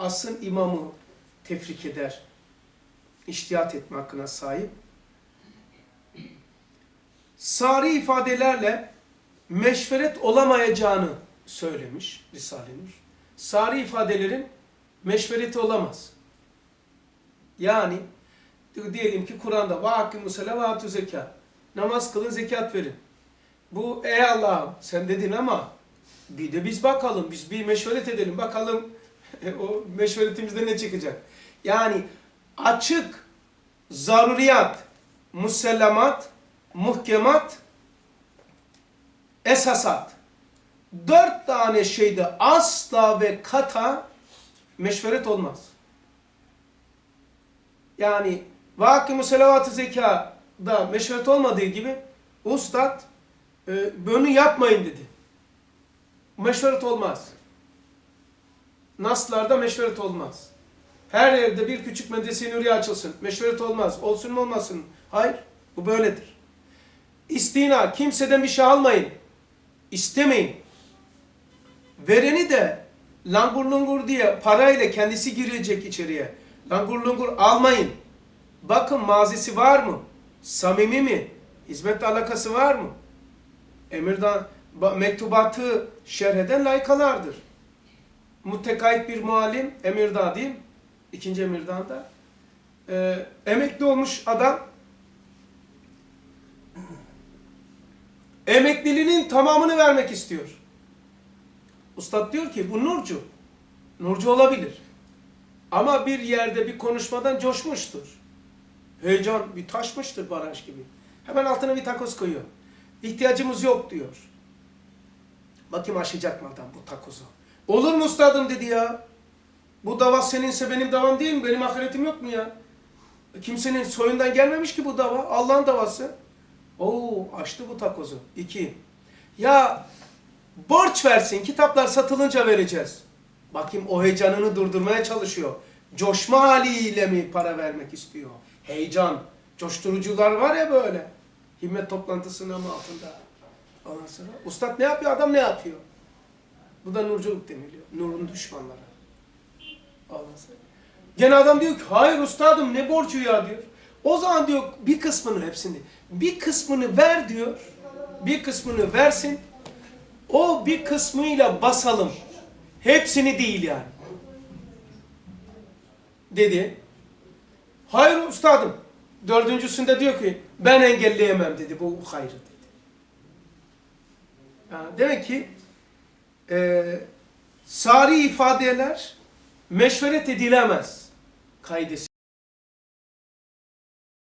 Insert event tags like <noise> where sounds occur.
o imamı tefrik eder. İçtihat etme hakkına sahip. Sari ifadelerle meşveret olamayacağını söylemiş Risale-i. Sari ifadelerin meşvereti olamaz. Yani diyelim ki Kur'an'da vakimu salavatü zeka. Namaz kılın, zekat verin. Bu ey Allah'ım sen dedin ama bir de biz bakalım, biz bir meşveret edelim bakalım <laughs> o meşveretimizde ne çıkacak. Yani açık zaruriyat, musellamat, muhkemat, esasat. Dört tane şeyde asla ve kata meşveret olmaz. Yani vakimu selavatı zekada meşveret olmadığı gibi ustad e, bunu yapmayın dedi. Meşveret olmaz. Naslarda meşveret olmaz. Her evde bir küçük medrese nuriye açılsın. Meşveret olmaz. Olsun mu olmasın? Hayır. Bu böyledir. İstina. Kimseden bir şey almayın. İstemeyin. Vereni de langur lungur diye parayla kendisi girecek içeriye. Langur lungur almayın. Bakın mazisi var mı? Samimi mi? Hizmetle alakası var mı? Emirdan ba- mektubatı şerh eden Muttekait bir muallim, Emirdağ diyeyim, ikinci Emirdağ'da. Ee, emekli olmuş adam, emekliliğinin tamamını vermek istiyor. Ustad diyor ki bu Nurcu. Nurcu olabilir. Ama bir yerde bir konuşmadan coşmuştur. Heyecan bir taşmıştır baraj gibi. Hemen altına bir takoz koyuyor. İhtiyacımız yok diyor. Bakayım aşacak mı adam bu takozu? Olur mu ustadım dedi ya. Bu dava seninse benim davam değil mi? Benim ahiretim yok mu ya? Kimsenin soyundan gelmemiş ki bu dava. Allah'ın davası. Oo açtı bu takozu. İki. Ya borç versin. Kitaplar satılınca vereceğiz. Bakayım o heyecanını durdurmaya çalışıyor. Coşma haliyle mi para vermek istiyor? Heyecan. Coşturucular var ya böyle. Himmet toplantısının altında? Ondan sonra ustad ne yapıyor? Adam ne yapıyor? Bu da nurculuk deniliyor. Nurun düşmanları. Sonra. Gene adam diyor ki hayır ustadım ne borcu ya diyor. O zaman diyor bir kısmını hepsini bir kısmını ver diyor. Bir kısmını versin. O bir kısmıyla basalım. Hepsini değil yani. Dedi. Hayır ustadım. Dördüncüsünde diyor ki ben engelleyemem dedi. Bu hayrı dedi. Yani demek ki e, sari ifadeler meşveret edilemez kaidesi.